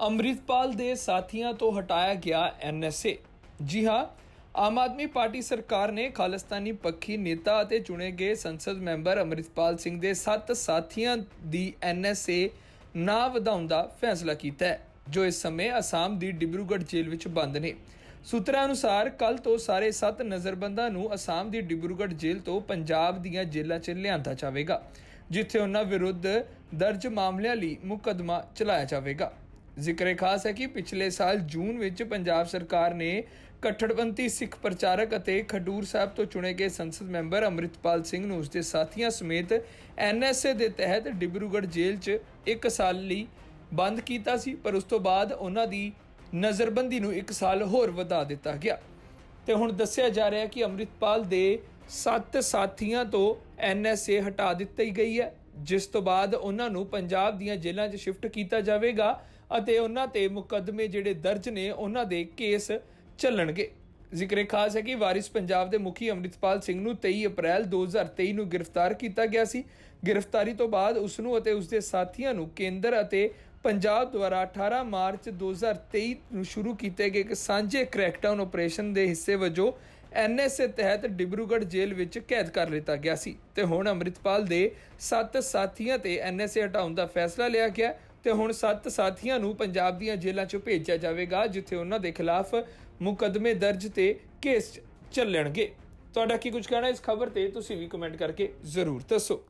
ਅੰਮ੍ਰਿਤਪਾਲ ਦੇ ਸਾਥੀਆਂ ਤੋਂ ਹਟਾਇਆ ਗਿਆ ਐਨਐਸਏ ਜੀ ਹਾਂ, ਆਮ ਆਦਮੀ ਪਾਰਟੀ ਸਰਕਾਰ ਨੇ ਖਾਲਿਸਤਾਨੀ ਪੱਖੀ ਨੇਤਾ ਅਤੇ ਚੁਣੇ ਗਏ ਸੰਸਦ ਮੈਂਬਰ ਅੰਮ੍ਰਿਤਪਾਲ ਸਿੰਘ ਦੇ 7 ਸਾਥੀਆਂ ਦੀ ਐਨਐਸਏ ਨਾ ਵਧਾਉਣ ਦਾ ਫੈਸਲਾ ਕੀਤਾ ਹੈ, ਜੋ ਇਸ ਸਮੇਂ ਅਸਾਮ ਦੀ ਡਿਬਰੂਗੜ੍ਹ ਜੇਲ੍ਹ ਵਿੱਚ ਬੰਦ ਨੇ। ਸੂਤਰਾਂ ਅਨੁਸਾਰ ਕੱਲ ਤੋਂ ਸਾਰੇ 7 ਨਜ਼ਰਬੰਦਾਂ ਨੂੰ ਅਸਾਮ ਦੀ ਡਿਬਰੂਗੜ੍ਹ ਜੇਲ੍ਹ ਤੋਂ ਪੰਜਾਬ ਦੀਆਂ ਜੇਲ੍ਹਾਂ 'ਚ ਲਿਆਂਦਾ ਜਾਵੇਗਾ, ਜਿੱਥੇ ਉਹਨਾਂ ਵਿਰੁੱਧ ਦਰਜ ਮਾਮਲਿਆਂ ਲਈ ਮੁਕੱਦਮਾ ਚਲਾਇਆ ਜਾਵੇਗਾ। ਜ਼ਿਕਰ ਖਾਸ ਹੈ ਕਿ ਪਿਛਲੇ ਸਾਲ ਜੂਨ ਵਿੱਚ ਪੰਜਾਬ ਸਰਕਾਰ ਨੇ ਕੱਟੜਪੰਥੀ ਸਿੱਖ ਪ੍ਰਚਾਰਕ ਅਤੇ ਖਡੂਰ ਸਾਹਿਬ ਤੋਂ ਚੁਣੇ ਗਏ ਸੰਸਦ ਮੈਂਬਰ ਅੰਮ੍ਰਿਤਪਾਲ ਸਿੰਘ ਨੂੰ ਉਸਦੇ ਸਾਥੀਆਂ ਸਮੇਤ ਐਨਐਸਏ ਦੇ ਤਹਿਤ ਡਿਬਰੂਗੜ੍ਹ ਜੇਲ੍ਹ 'ਚ 1 ਸਾਲ ਲਈ ਬੰਦ ਕੀਤਾ ਸੀ, ਪਰ ਉਸ ਤੋਂ ਬਾਅਦ ਉਹਨਾਂ ਦੀ ਨਜ਼ਰਬੰਦੀ ਨੂੰ 1 ਸਾਲ ਹੋਰ ਵਧਾ ਦਿੱਤਾ ਗਿਆ। ਤੇ ਹੁਣ ਦੱਸਿਆ ਜਾ ਰਿਹਾ ਹੈ ਕਿ ਅੰਮ੍ਰਿਤਪਾਲ ਦੇ 7 ਸਾਥੀਆਂ ਤੋਂ ਐਨਐਸਏ ਹਟਾ ਦਿੱਤੀ ਗਈ ਹੈ। ਜਿਸ ਤੋਂ ਬਾਅਦ ਉਹਨਾਂ ਨੂੰ ਪੰਜਾਬ ਦੀਆਂ ਜੇਲ੍ਹਾਂ 'ਚ ਸ਼ਿਫਟ ਕੀਤਾ ਜਾਵੇਗਾ ਅਤੇ ਉਹਨਾਂ ਤੇ ਮੁਕੱਦਮੇ ਜਿਹੜੇ ਦਰਜ ਨੇ, ਉਹਨਾਂ ਦੇ ਕੇਸ ਚੱਲਣਗੇ। ਜ਼ਿਕਰੇ ਖਾਸ ਹੈ ਕਿ ਵਾਰਿਸ ਪੰਜਾਬ ਦੇ ਮੁਖੀ ਅੰਮ੍ਰਿਤਪਾਲ ਸਿੰਘ ਨੂੰ 23 ਅਪ੍ਰੈਲ 2023 ਨੂੰ ਗ੍ਰਿਫਤਾਰ ਕੀਤਾ ਗਿਆ ਸੀ। ਗ੍ਰਿਫਤਾਰੀ ਤੋਂ ਬਾਅਦ ਉਸ ਨੂੰ ਅਤੇ ਉਸ ਦੇ ਸਾਥੀਆਂ ਨੂੰ ਕੇਂਦਰ ਅਤੇ ਪੰਜਾਬ ਦੁਆਰਾ 18 ਮਾਰਚ 2023 ਨੂੰ ਸ਼ੁਰੂ ਕੀਤੇ ਗਏ ਇੱਕ ਸਾਂਝੇ ਕ੍ਰੈਕਡਾਊਨ ਆਪਰੇਸ਼ਨ ਦੇ ਹਿੱਸੇ ਵਜੋਂ ਐਨਐਸਏ ਤਹਿਤ ਡਿਬਰੂਗੜ੍ਹ ਜੇਲ੍ਹ ਵਿੱਚ ਕੈਦ ਕਰ ਲਿੱਤਾ ਗਿਆ ਸੀ ਤੇ ਹੁਣ ਅੰਮ੍ਰਿਤਪਾਲ ਦੇ 7 ਸਾਥੀਆਂ ਤੇ ਐਨਐਸਏ ਹਟਾਉਣ ਦਾ ਫੈਸਲਾ ਲਿਆ ਗਿਆ ਤੇ ਹੁਣ 7 ਸਾਥੀਆਂ ਨੂੰ ਪੰਜਾਬ ਦੀਆਂ ਜੇਲ੍ਹਾਂ 'ਚ ਭੇਜਿਆ ਜਾਵੇਗਾ, ਜਿੱਥੇ ਉਹਨਾਂ ਦੇ ਖਿਲਾਫ ਮੁਕੱਦਮੇ ਦਰਜ ਤੇ ਕੇਸ ਚੱਲਣਗੇ। ਤੁਹਾਡਾ ਕੀ ਕੁਝ ਕਹਿਣਾ ਇਸ ਖਬਰ ਤੇ? ਤੁਸੀਂ ਵੀ ਕਮੈਂਟ ਕਰਕੇ ਜ਼ਰੂਰ ਦੱਸੋ।